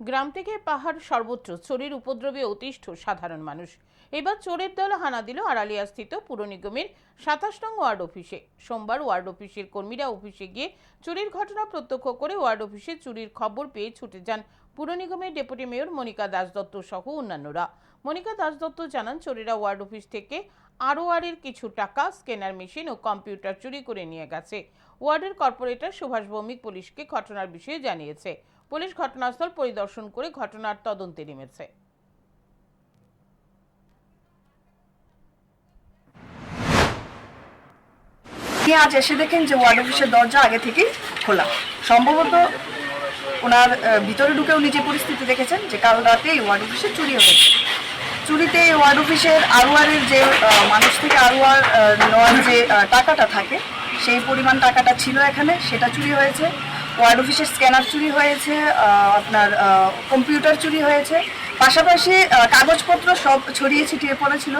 গ্রাম থেকে পাহাড় সর্বত্র চোরের উপদ্রবে অতিষ্ঠ সাধারণ মানুষ। এবার চোরের দল হানা দিল আড়ালিয়া স্থিত পুর নিগমের সাতাশ নং ওয়ার্ড অফিসে। সোমবার ওয়ার্ড অফিসের কর্মীরা অফিসে গিয়ে চুরির ঘটনা প্রত্যক্ষ করে ওয়ার্ড অফিসে চুরির খবর পেয়ে ছুটে যান পুর নিগমের ডেপুটি মেয়র মনিকা দাস দত্ত সহ অন্যান্যরা। মনিকা দাস দত্ত জানান, চোরেরা ওয়ার্ড অফিস থেকে আরওয়ারের কিছু টাকা, স্ক্যানার মেশিন ও কম্পিউটার চুরি করে নিয়ে গেছে। ওয়ার্ডের কর্পোরেটর সুভাষ ভৌমিক পুলিশকে ঘটনার বিষয়ে জানিয়েছে। পুলিশ ঘটনাস্থল পরিদর্শন করে ঘটনার তদন্তে নেমেছে। আজ এসে দেখেন যে ওয়ার্ড অফিসের দরজা আগে থেকেই খোলা। সম্ভবত ওনার ভিতরে ঢুকেও নিজে পরিস্থিতি দেখেছেন যে কাল রাতে এই ওয়ার্ড অফিসে চুরি হয়েছে। চুরিতে এই ওয়ার্ড অফিসের আরওয়ারের যে মানুষ থেকে আরওয়ার নেওয়ার যে টাকাটা থাকে, সেই পরিমাণ টাকাটা ছিল এখানে, সেটা চুরি হয়েছে। ওয়ার্ড অফিসের স্ক্যানার চুরি হয়েছে আপনার কম্পিউটার চুরি হয়েছে। পাশাপাশি কাগজপত্র সব ছড়িয়ে ছিটিয়ে পড়েছিল।